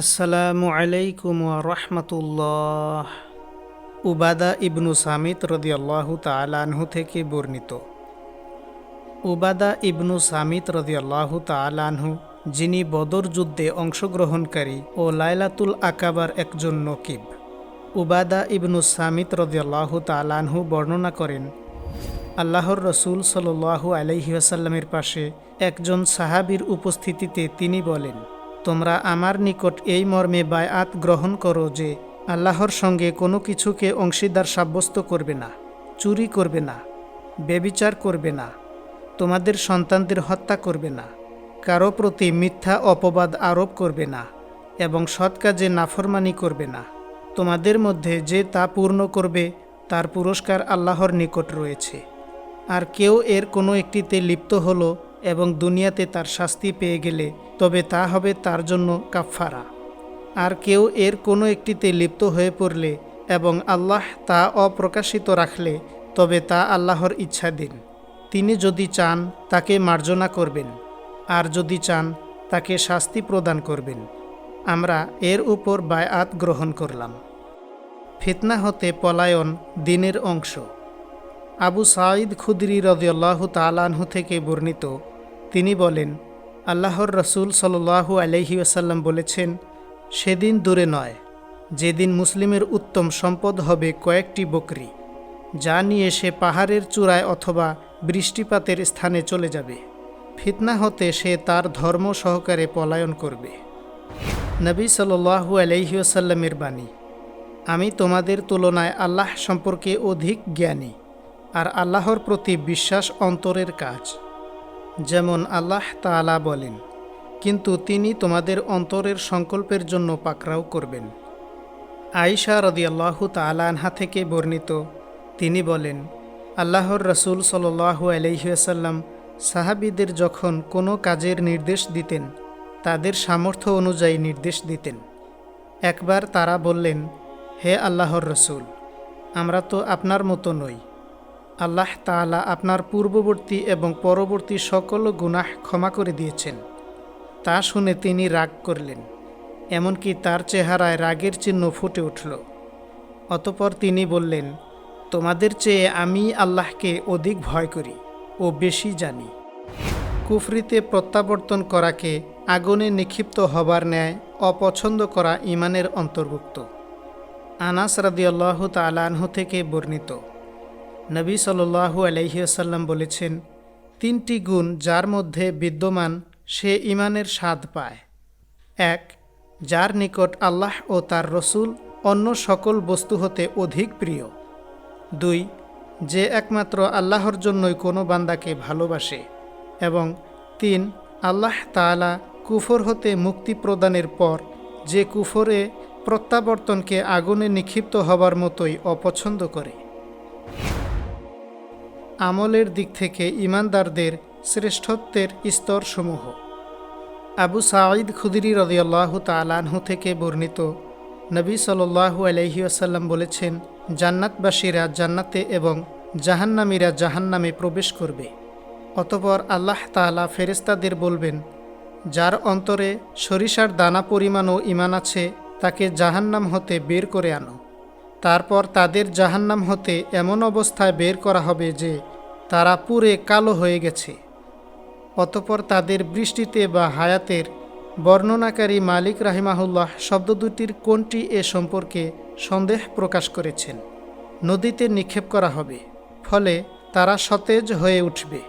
আসসালামু আলাইকুম রহমতুল্লাহ। উবাদা ইবনু সামিত রদিয়াল্লাহু তালানহু থেকে বর্ণিত। উবাদা ইবনু সামিত রদিয়াল্লাহু তালানহু যিনি বদর যুদ্ধে অংশগ্রহণকারী ও লাইলাতুল আকাবার একজন নকিব। উবাদা ইবনু সামিত রদিয়াল্লাহু তালানহু বর্ণনা করেন, আল্লাহর রসুল সাল্লাহু আলাইহি আসাল্লামের পাশে একজন সাহাবীর উপস্থিতিতে তিনি বলেন তোমরা আমার নিকট এই মর্মে বায়াত গ্রহণ করো যে, আল্লাহর সঙ্গে কোনো কিছুকে অংশীদার সাব্যস্ত করবে না, চুরি করবে না বেবিচার করবে না, তোমাদের সন্তানদের হত্যা করবে না, কারও প্রতি মিথ্যা অপবাদ আরোপ করবে না এবং সৎ কাজে নাফরমানি করবে না। তোমাদের মধ্যে যে তা পূর্ণ করবে, তার পুরস্কার আল্লাহর নিকট রয়েছে। আর কেউ এর কোনো একটিতে লিপ্ত হলো এবং দুনিয়াতে তার শাস্তি পেয়ে গেলে, তবে তা হবে তার জন্য কাফফারা। আর কেউ এর কোনো একটিতে লিপ্ত হয়ে পড়লে এবং আল্লাহ তা অপ্রকাশিত রাখলে, তবে তা আল্লাহর ইচ্ছা দিন তিনি যদি চান, তাকে মার্জনা করবেন। আর যদি চান, তাকে শাস্তি প্রদান করবেন। আমরা এর উপর বায়াত গ্রহণ করলাম। ফিতনা হতে পলায়ন দিনের অংশ। আবু সাঈদ খুদরি রদিয়াল্লাহ তালানহু থেকে বর্ণিত তিনি বলেন, আল্লাহর রসুল সাল্লাহু আলহি আসাল্লাম বলেছেন, সেদিন দূরে নয়, যেদিন মুসলিমের উত্তম সম্পদ হবে কয়েকটি বকরি, যা নিয়ে সে পাহাড়ের চূড়ায় অথবা বৃষ্টিপাতের স্থানে চলে যাবে। ফিতনা হতে সে তার ধর্ম সহকারে পলায়ন করবে। নবী সাল্লু আলহিউসাল্লামের বাণী, আমি তোমাদের তুলনায় আল্লাহ সম্পর্কে অধিক জ্ঞানী আর আল্লাহর প্রতি বিশ্বাস অন্তরের কাজ। যেমন আল্লাহ তালা বলেন, কিন্তু তিনি তোমাদের অন্তরের সংকল্পের জন্য পাকরাও করবেন। আইসা রদিয়াল্লাহু তালানহা থেকে বর্ণিত, তিনি বলেন, আল্লাহর রসুল সাল্লাহু আলহিহাসাল্লাম সাহাবিদের যখন কোনো কাজের নির্দেশ দিতেন, তাদের সামর্থ্য অনুযায়ী নির্দেশ দিতেন। একবার তারা বললেন, হে আল্লাহর রসুল, আমরা তো আপনার মতো নই। আল্লাহ তালা আপনার পূর্ববর্তী এবং পরবর্তী সকল গুনাহ ক্ষমা করে দিয়েছেন। তা শুনে তিনি রাগ করলেন, এমনকি তার চেহারায় রাগের চিহ্ন ফুটে উঠল। অতপর তিনি বললেন, তোমাদের চেয়ে আমি আল্লাহকে অধিক ভয় করি ও বেশি জানি। কুফরিতে প্রত্যাবর্তন করাকে আগুনে নিক্ষিপ্ত হবার ন্যায় অপছন্দ করা ইমানের অন্তর্ভুক্ত। আনাস রাদিয়াল্লাহ তালানহ থেকে বর্ণিত। নবী সাল্লু আলহিয়াসাল্লাম বলেছেন, তিনটি গুণ যার মধ্যে বিদ্যমান, সে ইমানের স্বাদ পায়। এক, যার নিকট আল্লাহ ও তার রসুল অন্য সকল বস্তু হতে অধিক প্রিয়। দুই, যে একমাত্র আল্লাহর জন্যই কোনো বান্দাকে ভালোবাসে। এবং তিন, আল্লাহ তালা কুফর হতে মুক্তি প্রদানের পর যে কুফরে প্রত্যাবর্তনকে আগুনে নিক্ষিপ্ত হবার মতোই অপছন্দ করে। আমলের দিক থেকে ইমানদারদের শ্রেষ্ঠত্বের স্তরসমূহ। আবু সাঈদ খুদিরি রদিয়াল্লাহু তালানহু থেকে বর্ণিত নবী সাল্লু আলহি আসাল্লাম বলেছেন, জান্নাতবাসীরা জান্নাতে এবং জাহান্নামীরা জাহান্নামে প্রবেশ করবে। অতপর আল্লাহ তালা ফেরেস্তাদের বলবেন, যার অন্তরে সরিষার দানা পরিমাণও ইমান আছে, তাকে জাহান্নাম হতে বের করে আনো। তারপর তাদের জাহান্নাম হতে এমন অবস্থায় বের করা হবে যে তারা পুরে কালো হয়ে গেছে। অতপর তাদের বৃষ্টিতে বা হায়াতের বর্ণনাকারী মালিক রাহিমাহুল্লাহ শব্দ দুটির কোনটি এ সম্পর্কে সন্দেহ প্রকাশ করেছেন। নদীতে নিক্ষেপ করা হবে, ফলে তারা সতেজ হয়ে উঠবে।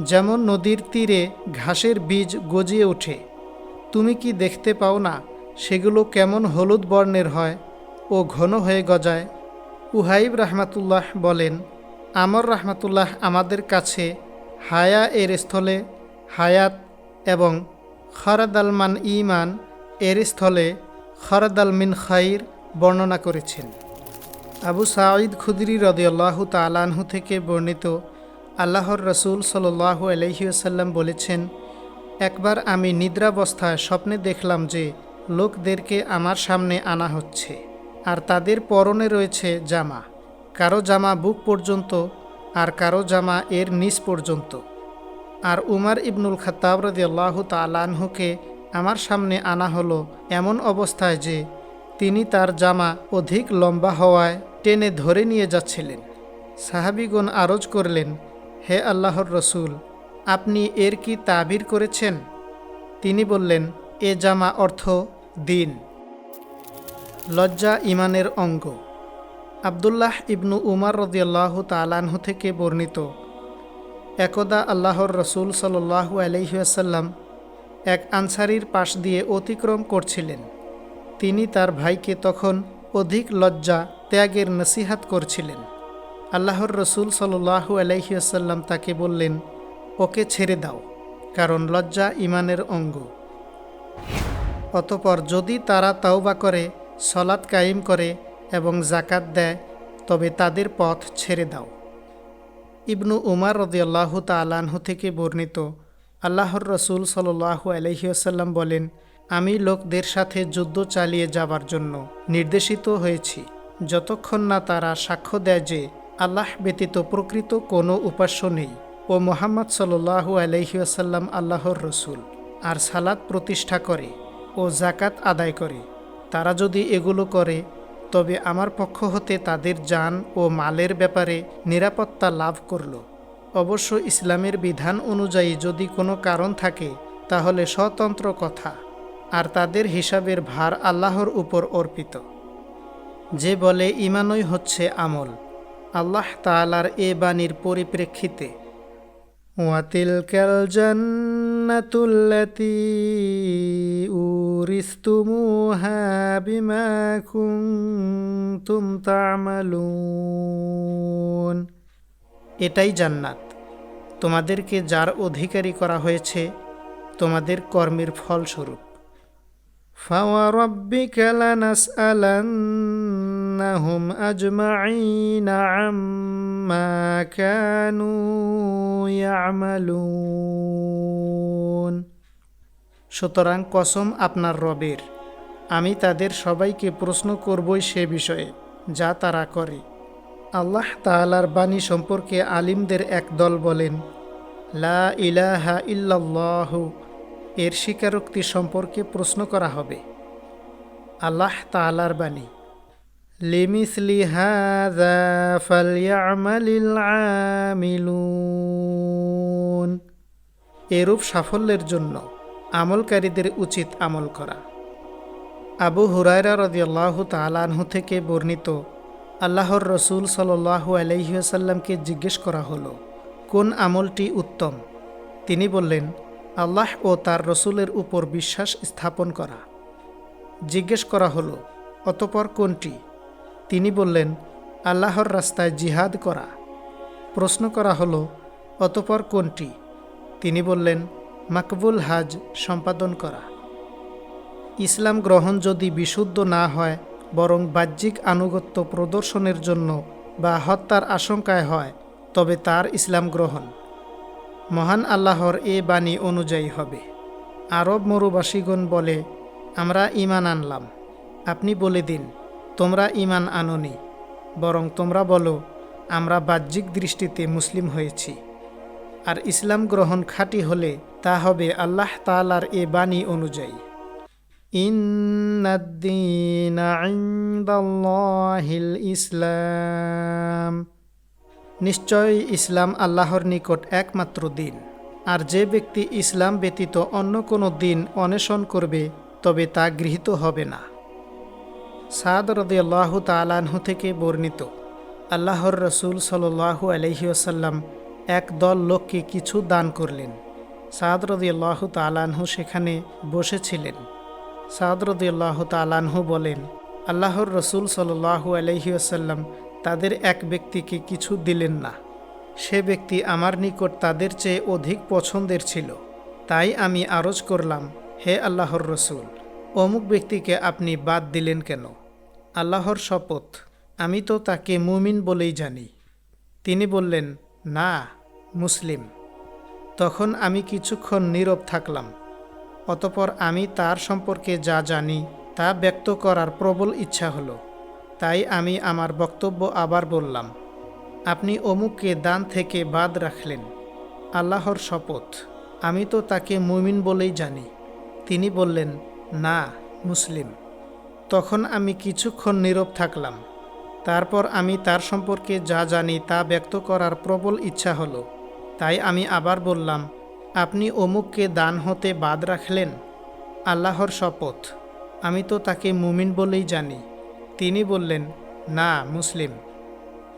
যেমন নদীর তীরে ঘাসের বীজ গজিয়ে ওঠে। তুমি কি দেখতে পাও না সেগুলো কেমন হলুদ বর্ণের হয় ও ঘন হয়ে গজায়? উহাইব রহমাতুল্লাহ বলেন আমর রহমাতুল্লাহ আমাদের কাছে হায়া এর স্থলে হায়াত এবং খরাদালমান ইমান এর স্থলে খরাদাল মিন খাইর বর্ণনা করেছেন। আবু সাঈদ খুদরি রদিয়াল্লাহু তালানহু থেকে বর্ণিত আল্লাহর রসুল সাল্লাহ আলহিউসাল্লাম বলেছেন, একবার আমি নিদ্রাবস্থায় স্বপ্নে দেখলাম যে লোকদেরকে আমার সামনে আনা হচ্ছে, আর তাদের পরনে রয়েছে জামা। কারও জামা বুক পর্যন্ত আর কারও জামা এর নিচ পর্যন্ত। আর উমার ইবনুল খতাব আল্লাহ তালানহুকে আমার সামনে আনা হলো এমন অবস্থায় যে তিনি তার জামা অধিক লম্বা হওয়ায় টেনে ধরে নিয়ে যাচ্ছিলেন। সাহাবিগণ আরজ করলেন, হে আল্লাহর রসুল, আপনি এর কি তাবির করেছেন? তিনি বললেন, এ জামা অর্থ দিন, লজ্জা ইমানের অঙ্গ। আবদুল্লাহ ইবনু উমার রদিয়াল্লাহ তালানহু থেকে বর্ণিত। একদা আল্লাহর রসুল সাল্লাহু আলহিহাসাল্লাম এক আনসারির পাশ দিয়ে অতিক্রম করছিলেন। তিনি তার ভাইকে তখন অধিক লজ্জা, ত্যাগের নসিহাত করছিলেন। আল্লাহর রসুল সাল্লাহু আলহিহাসাল্লাম তাকে বললেন, ওকে ছেড়ে দাও, কারণ লজ্জা ইমানের অঙ্গ। অতপর যদি তারা তাওবা করে, সলাৎ কায়েম করে এবং জাকাত দেয়, তবে তাদের পথ ছেড়ে দাও। ইবনু উমার রদিয়াল্লাহ তালাহু থেকে বর্ণিত আল্লাহর রসুল সাল্লাহু আলহিউসাল্লাম বলেন, আমি লোকদের সাথে যুদ্ধ চালিয়ে যাবার জন্য নির্দেশিত হয়েছি। যতক্ষণ না তারা সাক্ষ্য দেয় যে আল্লাহ ব্যতীত প্রকৃত কোনো উপাস্য নেই ও মোহাম্মদ সাল্লাহু আলহিউসাল্লাম আল্লাহর রসুল আর সালাদ প্রতিষ্ঠা করে ও জাকাত আদায় করে। তারা যদি এগুলো করে তবে আমার পক্ষ হতে তাদের যান ও মালের ব্যাপারে নিরাপত্তা লাভ করল। অবশ্য ইসলামের বিধান অনুযায়ী যদি কোনো কারণ থাকে, তাহলে স্বতন্ত্র কথা, আর তাদের হিসাবের ভার আল্লাহর উপর অর্পিত। যে বলে, ইমানই হচ্ছে আমল। আল্লাহ তালার এ বাণীর পরিপ্রেক্ষিতে وتلك الجنة التي أورثتموها بما كنتم تعملون এটাই জান্নাত তোমাদেরকে যার অধিকারী করা হয়েছে তোমাদের কর্মের ফলস্বরূপ فوربك ইন্নাহুম আজমাইনা عما كانوا يعملون। সুতরাং কসম আপনার রবের, আমি তাদের সবাইকে প্রশ্ন করবই সে বিষয়ে, যা তারা করে। আল্লাহ তালার বাণী সম্পর্কে আলিমদের এক দল বলেন, লা ইলাহা ইল্লাল্লাহ, এর স্বীকারোক্তি সম্পর্কে প্রশ্ন করা হবে। আল্লাহ তালার বাণী। লিমিসলি হাযা ফালইআমালিল আমিলুন। এরূপ সাফল্যের জন্য আমলকারীদের উচিত আমল করা। আবু হুরায়রা রদিয়াল্লাহু তালানহু থেকে বর্ণিত আল্লাহর রসুল সাল্লাহু আলহিহাসাল্লামকে জিজ্ঞেস করা হলো, কোন আমলটি উত্তম? তিনি বললেন, আল্লাহ ও তার রসুলের উপর বিশ্বাস স্থাপন করা। জিজ্ঞেস করা হলো, অতপর কোনটি? তিনি বললেন, আল্লাহর রাস্তায় জিহাদ করা। প্রশ্ন করা হলো, অতপর কোনটি? তিনি বললেন, মাকবুল হাজ সম্পাদন করা। ইসলাম গ্রহণ যদি বিশুদ্ধ না হয়, বরং বাহ্যিক আনুগত্য প্রদর্শনের জন্য বা হত্যার আশঙ্কায় হয়, তবে তার ইসলাম গ্রহণ। মহান আল্লাহর এ বাণী অনুযায়ী হবে। আরব মরুবাসীগণ বলে, আমরা ইমান আনলাম। আপনি বলে দিন তোমরা ইমান আননি, বরং তোমরা বলো, আমরা বাহ্যিক দৃষ্টিতে মুসলিম হয়েছি। আর ইসলাম গ্রহণ খাঁটি হলে তা হবে আল্লাহ তালার এ বাণী অনুযায়ী। ইসলাম। নিশ্চয়ই ইসলাম আল্লাহর নিকট একমাত্র দিন। আর যে ব্যক্তি ইসলাম ব্যতীত অন্য কোনো দিন অন্বেষণ করবে, তবে তা গৃহীত হবে না। সাদ রদে আল্লাহ তালাহু থেকে বর্ণিত, আল্লাহর রসুল সাল্লাহু আলহিউসাল্লাম এক দল লোককে কিছু দান করলেন। সাদ রদি আল্লাহ তালাহু সেখানে বসেছিলেন। সাদ রদি আল্লাহ তালাহু বলেন, আল্লাহর রসুল সাল্লাহু আলহিউসাল্লাম তাদের এক ব্যক্তিকে কিছু দিলেন না। সে ব্যক্তি আমার নিকট তাদের চেয়ে অধিক পছন্দের ছিল। তাই আমি আরজ করলাম, হে আল্লাহর রসুল অমুক ব্যক্তিকে আপনি বাদ দিলেন কেন? আল্লাহর শপথ। আমি তো তাকে মুমিন বলেই জানি। তিনি বললেন, না, মুসলিম। তখন আমি কিছুক্ষণ নীরব থাকলাম। অতপর আমি তার সম্পর্কে যা জানি তা ব্যক্ত করার প্রবল ইচ্ছা হলো। তাই আমি আমার বক্তব্য আবার বললাম, আপনি অমুককে দান থেকে বাদ রাখলেন। আল্লাহর শপথ। আমি তো তাকে মুমিন বলেই জানি। তিনি বললেন না, মুসলিম। তখন আমি কিছুক্ষণ নীরব থাকলাম। তারপর আমি তার সম্পর্কে যা জানি তা ব্যক্ত করার প্রবল ইচ্ছা হলো। তাই আমি আবার বললাম, আপনি অমুককে দান হতে বাদ রাখলেন? আল্লাহর শপথ। আমি তো তাকে মুমিন বলেই জানি। তিনি বললেন, না, মুসলিম।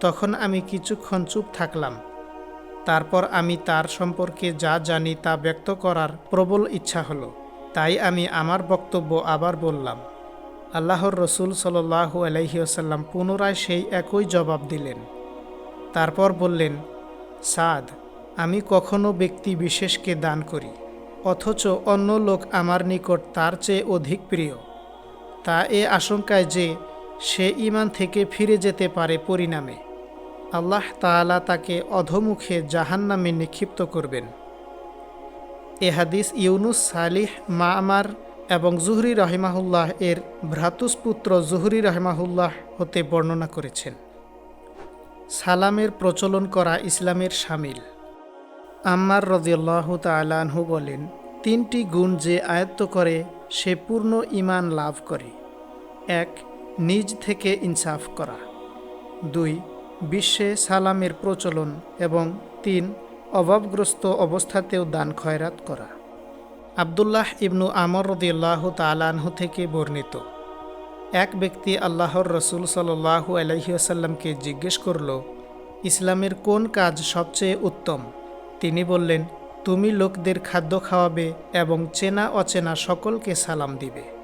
তখন আমি কিছুক্ষণ চুপ থাকলাম। তারপর আমি তার সম্পর্কে যা জানি তা ব্যক্ত করার প্রবল ইচ্ছা হলো। তাই আমি আমার বক্তব্য আবার বললাম। আল্লাহর রসুল সাল্লাহু আলহিউসাল্লাম পুনরায় সেই একই জবাব দিলেন। তারপর বললেন, সাদ, আমি কখনো ব্যক্তি বিশেষকে দান করি, অথচ অন্য লোক আমার নিকট তার চেয়ে অধিক প্রিয়। তা এ আশঙ্কায় যে সে ইমান থেকে ফিরে যেতে পারে পরিণামে। আল্লাহ তাআলা তাকে অধমুখে জাহান্নামে নিক্ষিপ্ত করবেন। এ হাদিস ইউনুস সালিহ মামার এবং জুহরি রহিমাহুল্লাহ এর ভ্রাতুষ্পুত্র জুহরি রহমাহুল্লাহ হতে বর্ণনা করেছেন। সালামের প্রচলন করা ইসলামের সামিল। আম্মার রদিয়াল্লাহ তালাহু বলেন, তিনটি গুণ যে আয়ত্ত করে সে পূর্ণ ইমান লাভ করে। এক, নিজ থেকে ইনসাফ করা। দুই, বিশ্বে সালামের প্রচলন। এবং তিন অভাবগ্রস্ত অবস্থাতেও দান খয়রাত করা। আবদুল্লাহ ইবনু আমর রদিয়াল্লাহ তালাহ থেকে বর্ণিত। এক ব্যক্তি আল্লাহর রসুল সাল্লাহু আলহিউসাল্লামকে জিজ্ঞেস করল, ইসলামের কোন কাজ সবচেয়ে উত্তম? তিনি বললেন, তুমি লোকদের খাদ্য খাওয়াবে এবং চেনা অচেনা সকলকে সালাম দিবে।